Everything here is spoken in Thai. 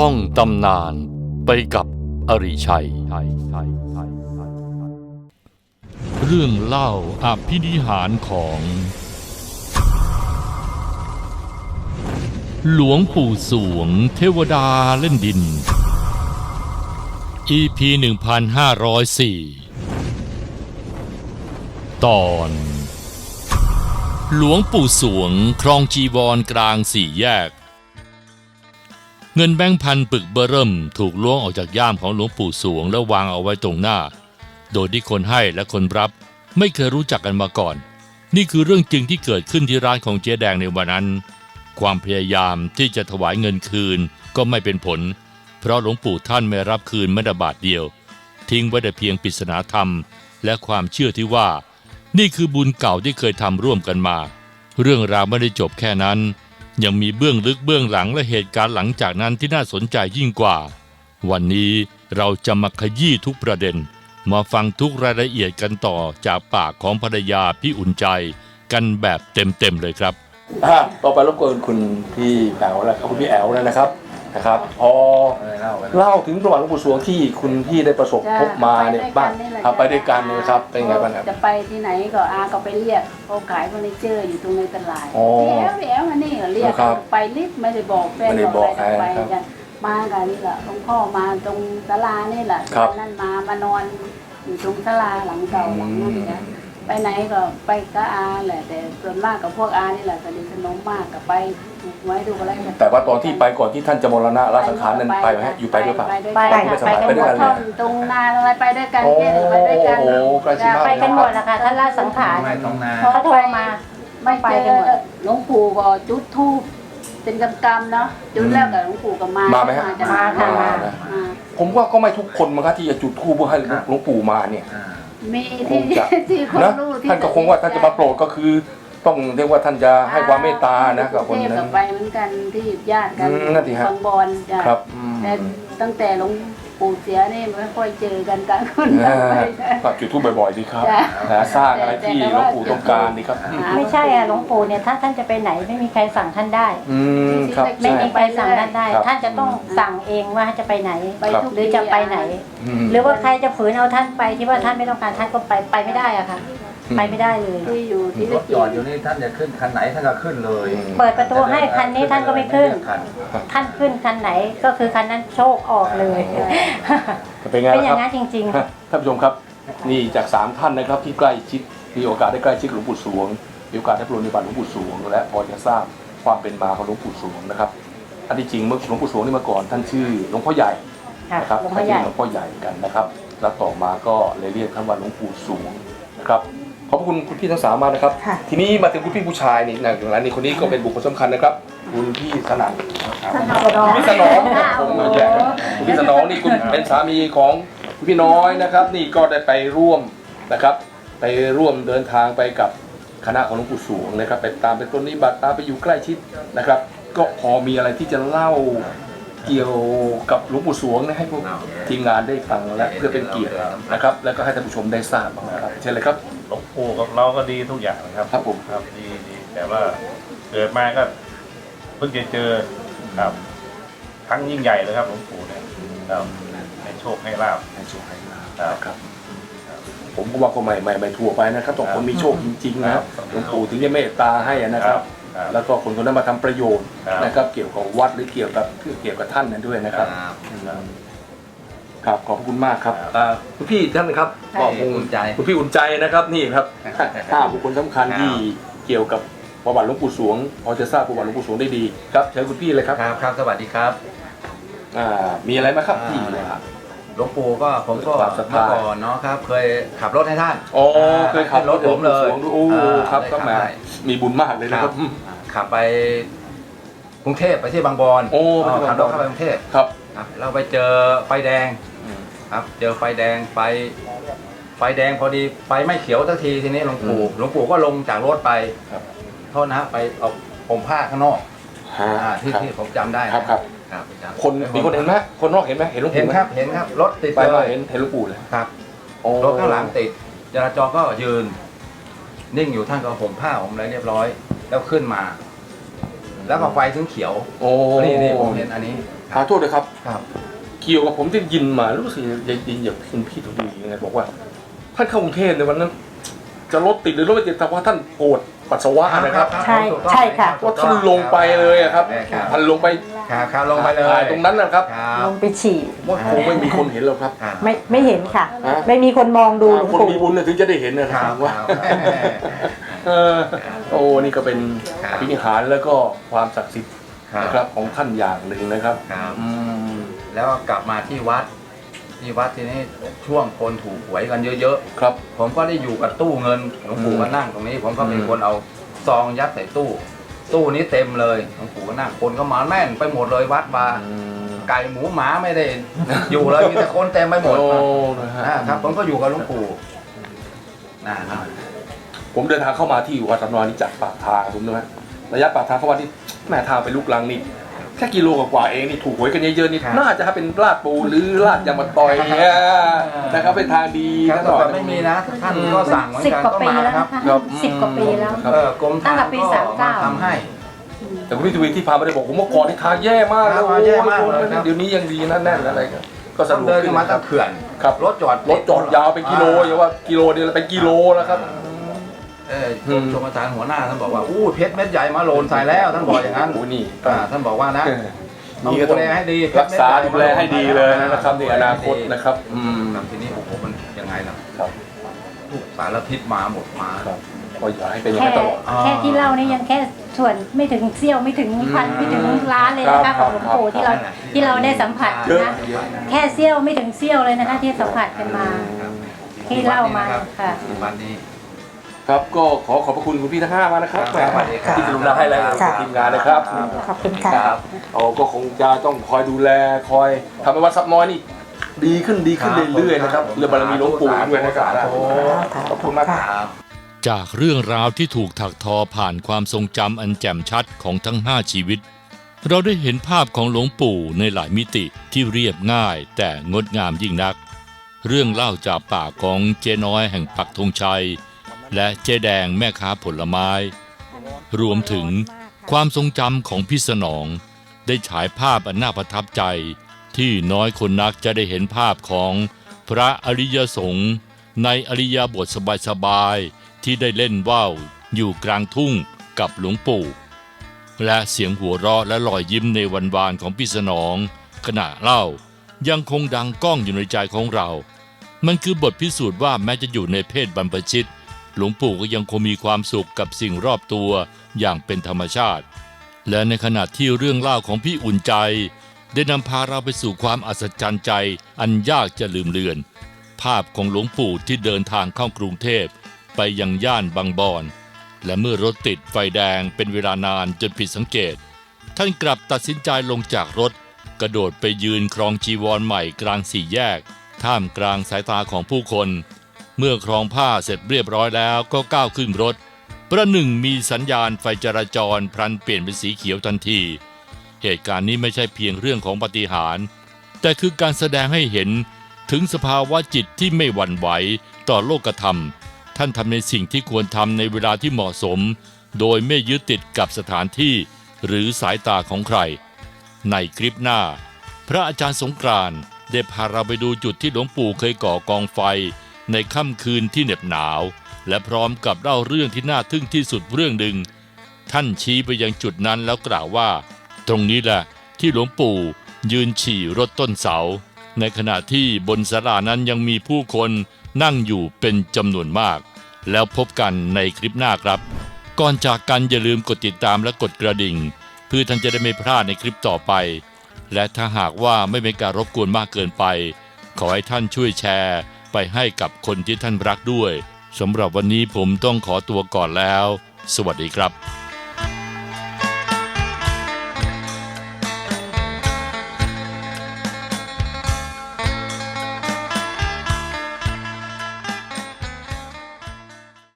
ท่องตำนานไปกับอริชัย เรื่องเล่าอภินิหารของ หลวงปู่สวงเทวดาเล่นดิน EP 1504 ตอน หลวงปู่สวงครองจีวรกลางสี่แยก เงินแบงค์พันปึกเบอร์เริ่ม ถูกล้วงออกจากย่ามของหลวงปู่สวงแล้ววางเอาไว้ตรงหน้า โดยที่คนให้และคนรับ ไม่เคยรู้จักกันมาก่อน นี่คือเรื่องจริงที่เกิดขึ้นที่ร้านของเจ๊แดงในวันนั้น ความพยายามที่จะถวายเงินคืนก็ไม่เป็นผล เพราะหลวงปู่ท่านไม่รับคืนแม้แต่บาทเดียว ทิ้งไว้แต่เพียงปริศนาธรรม และความเชื่อที่ว่า นี่คือบุญเก่าที่เคยทำร่วมกันมา เรื่องราวไม่ได้จบแค่นั้น ยังมีเบื้องลึกเบื้องหลังและเหตุการณ์หลังจากนั้นที่น่าสนใจยิ่งกว่า วันนี้เราจะมาขยี้ทุกประเด็น มาฟังทุกรายละเอียดกันต่อจากปากของภรรยาพี่อุ่นใจ กันแบบเต็มๆเลยครับอ่าต่อไปรบกวนคุณพี่แอ๋วแล้วครับคุณพี่แอ๋วแล้วนะครับนะครับพอเล่าถึงประวัติหลวงปู่สวงที่คุณพี่ได้ประสบพบมาเนี่ยบ้างครับไปด้วยกันเนี่ยครับเป็นไงบ้างครับจะไปที่ไหนก็อาก็ไปเรียกเขาขายเฟอร์นิเจอร์อยู่ตรงในตลาดอ๋อแอวแอวมานี่ก็เรี ยกครับไปรีบไม่ได้บอกแฟนไม่ได้บอกอะไรบอกไปใครครับกันมากันนี่แหละหลวงพ่อมาตรงศาลานี่แหละครับวันนั่นมามานอนอยู่ตรงศาลาหลังเก่าหลังนู้นนะไปไหนก็ไปกับอาแหละ แต่ส่วนมากกับพวกอานี่แหละสนิทสนมมากกับไปถูกไว้ดูอะไรกันแต่ว่าตอนที่ไปก่อนที่ท่านจะมรณะละสังขารนั้นไปไหมฮะอยู่ไปด้วยเปล่า ไปด้วยไปกันค่ะไปไปด้วยกันหมกัดนตรงนาอะไรไปด้วยกันโอ้เกศไปด้วยกัน โอ้โหใกล้ชิดมากไปกันหมดแล้วค่ะท่านละสังขารไม่ต้องนานเขาโทรมา ไม่ไปไปกักันนหมดหลวงปู่ก็จุดธูปเป็นกำกำๆเนาะจุดแล้วกับหลวงปู่ก็มามามาไหมฮะ จะมาค่ะมามาผมว่าก็ไม่ทุกคนมั้งครับที่จะจุดธูปเพื่อให้หลวงปู่มาเนี่ยอ่ามีคที่งจะ ที่คนนะรู้ที่ท่านก็คงว่าท่านจะมาโปรดก็คือ ต้องเรียกว่าท่านจะให้ความเมตตานะกับคนเทพนั้กัน บไปเหมือนกันที่ญาติกันอืมนั่นสิฮะ บางบอลจ้ะครับอืม แต่ตั้งแต่หลวง ปู่เสียนี่ไม่ค่อยเจอกันกันคนอ่าไปจ้ะก็จุดธูปบ่อยๆดีครับจ้ะนะสร้างอะไรที่หลวงปู่ต้องการดีครับไม่ใช่อะหลวงปู่เนี่ยถ้าท่านจะไปไหนไม่มีใครสั่งท่านได้ อืมครับไม่ใช่ มีใครสั่งท่านได้ ครับท่านจะต้องสั่งเองว่าจะไปไหนไปทุกหรือจะไปไหน อืม หรือว่าใครจะฝืนเอาท่านไปที่ว่าท่านไม่ต้องการท่านก็ไปไปไม่ได้อะค่ะอืม ไปไม่ได้เลย ที่อยู่ที่รถจอดอยู่นี่ท่านจะขึ้นคันไหนท่านก็ขึ้นเลยเปิดประตูให้คันนี้ท่านก็ไม่ขึ้นคันท่านขึ้นคันไหนก็คือคันนั้นโชคออกเลยเป็นไงเป็นล่ะอคย่ารับงนั้นจริงฮะท่านผู้ชมครับ นี่จากสามท่านนะครับที่ใกล้ชิดมีโอกาสได้ใกล้ชิดหลวงปู่สวงมีโอกาสได้ปรนิบัติหลวงปู่สวงและพอจะทราบความเป็นมาของหลวงปู่สวงนะครับ อันที่จริงเมื่อหลวงปู่สวงนี่เมื่อก่อน ท่านชื่อหลวงพ่อใหญ่ๆค่ะนะครับหลวงท่าพ่อนใหชื่ญ่อหลวงพ่อใหญ่กันนะครับ แล้วต่อมาก็เลยเรียกท่านว่าหลวงปู่สวงนะครับข อบพระคุณคุณพี่ทั้งสามมากนะครับ ค่ะ ทีนี้มาถึงคุณพี่ผู้ชายนี่นะอย่างไรนี่คนนี้ก็เป็นบุคคลสำคัญนะครับ คุณพี่สนั่นคุณพี่สนองผมมาแย่คุณพี่สนองนี่คุณเป็นสามีของคุณพี่น้อยนะครับ นี่ก็ได้ไปร่วมนะครับ ไปร่วมเดินทางไปกับคณะของหลวงปู่สวงนะครับ ไปตามเป็นต้นนิบัติตามไปอยู่ใกล้ชิดนะครับ ก็พอมีอะไรที่จะเล่าเกี่ยวกับหลวงปู่สวงนะให้พวกทีมงานได้ฟังและเพื่อเป็นเกียรตินะครับ แล้วก็ให้ท่านผู้ชมได้ทราบบ้างนะครับเช่นเลยครับห ลวงปู่กับเราก็ดีทุกอย่างนะครับครับผมครับดีดีแต่ว่าเกิดมาก็เพิ่งจะเจอครับครั้งยิ่งใหญ่เลยครับหลวงปู่เนี่ยครับให้โชคให้ลาบให้โชคให้ลาภครับนะครับ ผมก็ว่าก็ไม่ไม่ไม่ทั่วไปนะครับต้องคนมีโชคจริงๆนะครับหลวงปู่ถึงจะเมตตาให้นะครับ ครับแล้วก็คนคนนั้นมาทำประโยชน์ครับ นะครับ เกี่ยวกับวัดหรือเกี่ยวกับเกี่ยวกับท่านนั้นด้วยนะครับ ครับ ครับขอบคุณมากครับอ่าคุณพี่ท่านนะครับค่ะก็คงอุ่นใจ คุณพี่อุ่นใจนะครับนี่ครับห้าบุคคลสำคัญครับที่เกี่ยวกับประวัติหลวงปู่สวงพอจะทราบประวัติหลวงปู่สวงได้ดีครับเชิญคุณพี่เลยครับครับครับสวัสดีครับอ่ามีอะไรไหมครับอ่าพี่เลยครับ หลวงปู่ก็ผมก็ความศรัทธา เมื่อก่อนเนาะครับ เคยขับรถให้ท่านอ๋อเคยขับรถผมเลยหวงดูโอ้อ่าครับได้ก็ขับแหมาได้มีบุญมากเลยนะครับ อ่าขับไปกรุงเทพไปที่บางบอนโอ้ไปอ๋อที่ขับาบงบอนรถเข้าไปกรุงเทพครับ ครับเราไปเจอไฟแดง ครับ เจอไฟแดงไฟ ไฟแดงพอดีไฟไม่เขียวสักทีทีนี้หลวงปู่อืมหลวงปู่ก็ลงจากรถไปครับ โทษนะฮะไปเอาผมผ้าข้างนอกฮะอ่าที่ครับ ที่ผมจำได้นะครับครับ ครับจำคนมีคนเห็นไหมคนนอกเห็นไหมเห็นหลวงเห็ปู่นไหมครับเห็นครับรถติดไปเลมายเห็นเห็นหลวงปู่เลยครับ โอ้รถข้างหลังติดจราจรก็ยืน นิ่งอยู่ท่านก็ห่มผ้าผมอะไรเรียบร้อย แล้วขึ้นมา แล้วก็ไฟถึงเขียวโอ้นี่นี่ผมเห็นอันนี้ขอโทษเลยครับ ครับ เกี่ยวกับผมที่ยินมารู้สึกจะยินอย่างคุณพี่ทวียังไงบอกว่าท่านเข้ากรุงเทพในวันนั้น จะรถติดหรือรถไม่ติดแต่ว่าท่านปวดปัสสาวะนะครับใช่ใช่ค่ะ ว่าท่านลงไปเลยอะครับครับท่านลงไปครับครับลงไปเลยถ่ายตรงนั้นนะครับครับลงไปฉี่ว่าคงไม่มีคนเห็นหรอกครับครับไม่ไม่เห็นค่ะฮะไม่มีคนมองดูหลวงคนปู่มีบุญเนี่ยถึงจะได้เห็นนะคครัรับบว่าครับเออโอ้นี่ก็เป็นครับพิธีหารแล้วก็ความศักดิ์สิทธิ์ครับนะครับของท่านอย่างหนึ่งนะครับครับอืม แล้วก็กลับมาที่วัด ที่วัดทีนี้ช่วงคนถูกหวยกันเยอะครับ ๆ ผมก็ได้อยู่กับตู้เงินหลวงปู่อืมก็นั่งตรงนี้ ผมก็เป็นอืม คนเอาซองยัดใส่ตู้ ตู้นี้เต็มเลยหลวงปู่ก็นั่งคนก็มาแน่นไปหมดเลยวัดมาอืมไก่หมูหมาไม่ได้ อยู่เลยมีแต่คนเต็มไปหมดโอ้นะฮะนะครับ ผมก็อยู่กับหลวงปู่นะนะผมเดินทางเข้ามาที่วัดสำนวนนี่จากปากทางผมนะฮะระยะปากทางเข้ามาที่แม่ทางไปลูกลังนี่ แค่กิโลกว่าๆเองนี่ถูกหวยกันเยอะๆนี่น่าจะเป็นลาดปูหรือลาดยางมะตอยเนี่ยนะครับเป็นทางดีครับนะหน่อยแต่ไม่มีนะท่านก็สั่งเหมือนสิบกันกว่าก็ปีมาแล้วครับนะคะครับ สิบกว่าปีแล้ว ครับ เออกรมตั้ทางงแต่ปีก็สามมาเก้าทำให้ แต่คุณพี่ทวีที่พาไม่ได้บอกผมเมื่อก่อนนี่ทางแย่มากครับโอ้แย่มากเลยครับ เดี๋ยวนี้ยังดีนะแน่นอะไรกันก็สะต้องดวกเดินขึ้ขึ้นนมานะคตั้รับ งเขื่อนครับ รถจอดรถจอดยาวเป็นกิโลอย่าว่ากิโลเดียวเป็นกิโลแล้วครับ เออชมชมอาจารย์หัวหน้าท่านบอกว่าอู้เพชรเม็ดใหญ่มาโหลนใส่แล้วท่านบอกอย่างนั้นโอ้นี่อ่าท่านบอกว่านะต้องนี่ก็ต้องดูแลให้ดีรักษาดูแลให้ดีเลยนะครับในอนาคตนะครับอืมครับทีนี้โอ้โหมันยังไงล่ะครับทุกสารพิษมาหมดมาครับก็อย่าให้เป็นอย่างแค่นั้นตลอดอ่าแค่ที่เล่านี่ยังแค่ส่วนไม่ถึงเสี้ยวไม่ถึงพันอืมไม่ถึงล้านเลยครันะบคะของหลวงปู่ครับที่เราที่เราได้สัมผัสเยอะนะเยอะแค่เสี้ยวไม่ถึงเสี้ยวเลยนะคะที่สัมผัสกันมาครับที่เล่ามาค่ะวันนี้ ครับก็ขอขอบพระคุณคุณพี่ทั้งห้ามากนะครับครับสวัสดีครับที่กรุณาให้รายละเอียดค่ะทีมงานนะครับขอบคุณค่ะครับเราก็คงจะต้องคอยดูแลคอยทำให้วัดซับน้อยนี่ดีขึ้นดีขึ้นเรื่อยๆนะครับเรื่องบารมีหลวงปู่ด้วยนะครับขอบคุณมากครับครับจากเรื่องราวที่ถูกถักทอผ่านความทรงจำอันแจ่มชัดของทั้ง 5 ชีวิต เราได้เห็นภาพของหลวงปู่ในหลายมิติที่เรียบง่ายแต่งดงามยิ่งนัก เรื่องเล่าจากปากของเจ๊น้อยแห่งปักธงชัย และเจ๊แดงแม่ค้าผลไม้ รวมถึงความทรงจำของพี่สนอง ได้ฉายภาพอันน่าประทับใจ ที่น้อยคนนักจะได้เห็นภาพของพระอริยสงฆ์ในอริยบทสบายๆที่ได้เล่นว่าวอยู่กลางทุ่งกับหลวงปู่ และเสียงหัวเราะและรอยยิ้มในวันวานของพี่สนอง ขณะเล่ายังคงดังก้องอยู่ในใจของเรา มันคือบทพิสูจน์ว่าแม้จะอยู่ในเพศบรรพชิต หลวงปู่ก็ยังคงมีความสุขกับสิ่งรอบตัวอย่างเป็นธรรมชาติ และในขณะที่เรื่องเล่าของพี่อุ่นใจ ได้นำพาเราไปสู่ความอัศจรรย์ใจอันยากจะลืมเลือน ภาพของหลวงปู่ที่เดินทางเข้ากรุงเทพ ไปยังย่านบางบอนและเมื่อรถติดไฟแดงเป็นเวลานานจนผิดสังเกต ท่านกลับตัดสินใจลงจากรถ กระโดดไปยืนครองจีวรใหม่กลางสี่แยก ท่ามกลางสายตาของผู้คน เมื่อครองผ้าเสร็จเรียบร้อยแล้วก็ก้าวขึ้นรถ ประหนึ่งมีสัญญาณไฟจราจรพลันเปลี่ยนเป็นสีเขียวทันที เหตุการณ์นี้ไม่ใช่เพียงเรื่องของปฏิหาร แต่คือการแสดงให้เห็นถึงสภาวะจิตที่ไม่หวั่นไหวต่อโลกธรรม ท่านทำในสิ่งที่ควรทำในเวลาที่เหมาะสม โดยไม่ยึดติดกับสถานที่หรือสายตาของใคร ในคลิปหน้า พระอาจารย์สงกรานต์ได้พาเราไปดูจุดที่หลวงปู่เคยก่อกองไฟ ในค่ำคืนที่เหน็บหนาว และพร้อมกับเล่าเรื่องที่น่าทึ่งที่สุดเรื่องหนึ่ง ท่านชี้ไปยังจุดนั้นแล้วกล่าวว่า ตรงนี้แหละที่หลวงปู่ยืนฉี่รถต้นเสา ในขณะที่บนศาลานั้นยังมีผู้คนนั่งอยู่เป็นจำนวนมาก แล้วพบกันในคลิปหน้าครับ ก่อนจากกันอย่าลืมกดติดตามและกดกระดิ่ง เพื่อท่านจะได้ไม่พลาดในคลิปต่อไป และถ้าหากว่าไม่เป็นการรบกวนมากเกินไป ขอให้ท่านช่วยแชร์ ไปให้กับคนที่ท่านรักด้วยสำหรับวันนี้ผมต้องขอตัวก่อนแล้ว สวัสดีครับ